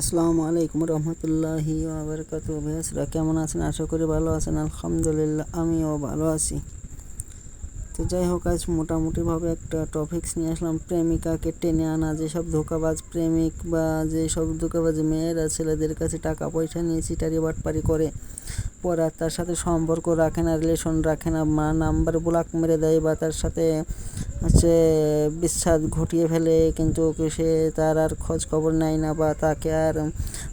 আসসালামু আলাইকুম রহমতুল্লাহি আবরকাত ভাইয়াসরা কেমন আছেন? আশা করি ভালো আছেন। আলহামদুলিল্লাহ, আমিও ভালো আছি। তো যাই হোক, আজ মোটামুটিভাবে একটা টপিক্স নিয়ে আসলাম। প্রেমিকাকে টেনে আনা, যেসব ধোকাবাজ প্রেমিক বা যেসব ধোকাবাজ মেয়েরা ছেলেদের কাছে টাকা পয়সা নিয়ে চিটারি বাটপারি করে, পরে তার সাথে সম্পর্ক রাখে না রিলেশন রাখে না, মা নাম্বার ব্লক মেরে দেয় বা তার সাথে হচ্ছে বিচ্ছেদ ঘটিয়ে ফেলে, কিন্তু সে তার আর খোঁজ খবর নেয় না বা তাকে আর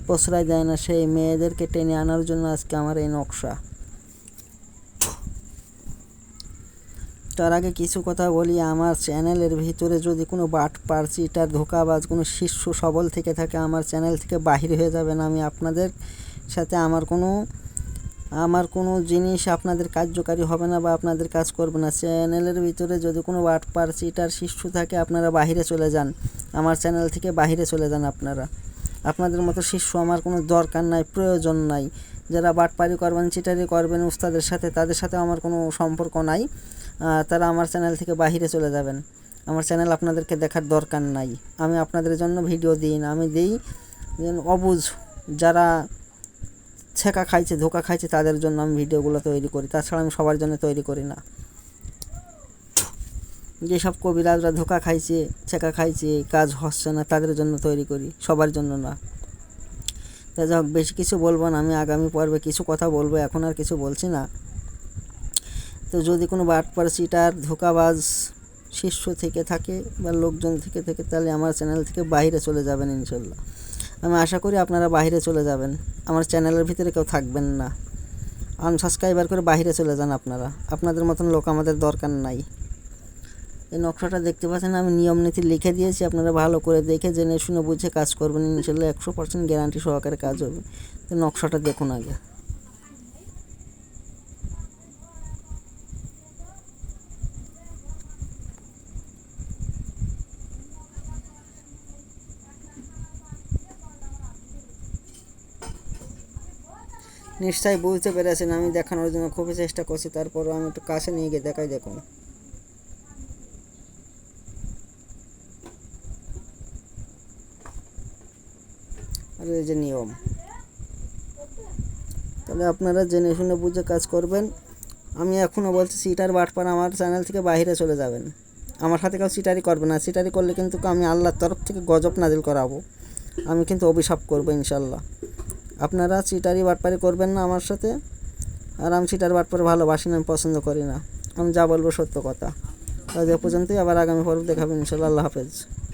প্রশ্রয় দেয় না। সেই মেয়েদেরকে টেনে আনার জন্য আজকে আমার এই নকশা। তার আগে কিছু কথা বলি। আমার চ্যানেলের ভিতরে যদি কোনো বাট পারচিটার ধোকাবাজ, কোনো শীর্ষ সবল থেকে থাকে, আমার চ্যানেল থেকে বাহির হয়ে যাবেন আমি আপনাদের সাথে আমার কোনো আমার কোনো জিনিস আপনাদের কার্যকারী হবে না বা আপনাদের কাজ করবে না। চ্যানেলের ভিতরে যদি কোনো ওয়াট পার্সিটার শিশু থাকে, আপনারা বাহিরে চলে যান। আমার চ্যানেল থেকে বাহিরে চলে যান আপনারা। আপনাদের মতো শিষ্য আমার কোনো দরকার নাই, প্রয়োজন নাই। যারা বাটপারি করবেন চিটারি করবেন উস্তাদের সাথে, তাদের সাথে আমার কোনো সম্পর্ক নাই। তারা আমার চ্যানেল থেকে বাহিরে চলে যাবেন। আমার চ্যানেল আপনাদেরকে দেখার দরকার নাই। আমি আপনাদের জন্য ভিডিও দিই না। আমি দিই অবুঝ যারা ছেঁকা খাইছে, ধোকা খাইছে, তাদের জন্য আমি ভিডিওগুলো তৈরি করি। তাছাড়া আমি সবার জন্য তৈরি করি না। যেসব কবিরাজরা ধোকা খাইছে, ছেঁকা খাইছে কাজ হচ্ছে না, তাদের জন্য তৈরি করি, সবার জন্য না। তা যাই বেশি কিছু বলব না, আমি আগামী পর্বে কিছু কথা বলব, এখন আর কিছু বলছি না। তো যদি কোনো বাটপার সিটার ধোকাবাজ শীর্ষ থেকে থাকে বা লোকজন থেকে থেকে, তাহলে আমার চ্যানেল থেকে বাইরে চলে যাবেন ইনশাল্লাহ। আমি আশা করি আপনারা বাহিরে চলে যাবেন। আমার চ্যানেলের ভিতরে কেউ থাকবেন না। আনসাবস্ক্রাইবার করে বাহিরে চলে যান আপনারা। আপনাদের মতন লোক আমাদের দরকার নাই। এই নকশাটা দেখতে পাচ্ছেন, আমি নিয়ম নীতি লিখে দিয়েছি। আপনারা ভালো করে দেখে জেনে শুনে বুঝে কাজ করবেন। ইনশাল্লাহ একশো পার্সেন্ট গ্যারান্টি সহকারে কাজ হবে। তো নকশাটা দেখুন আগে। নিশ্চয়ই বুঝতে পেরেছেন, আমি দেখানোর জন্য খুবই চেষ্টা করছি। তারপরও আমি একটু কাছে নিয়ে গিয়ে দেখাই, দেখুন। আর এই যে নিয়ম। তাহলে আপনারা জেনে শুনে বুঝে কাজ করবেন। আমি এখনও বলছি, সিটার বাটপার আমার চ্যানেল থেকে বাইরে চলে যাবেন। আমার সাথে কেউ সিটারি করবে না। সিটারি করলে কিন্তু আমি আল্লাহর তরফ থেকে গজব নাজিল করাবো। আমি কিন্তু অভিশাপ করব, ইনশাল্লাহ। আপনারা চিটারি বাটপারি করবেন না আমার সাথে। আর আমি চিটার বাটপারি ভালোবাসি না, আমি পছন্দ করি না। আমি যা বলব সত্য কথা। আজ পর্যন্তই, আবার আগামী পর্ব দেখাবেন ইনশাল্লাহ। আল্লাহ হাফেজ।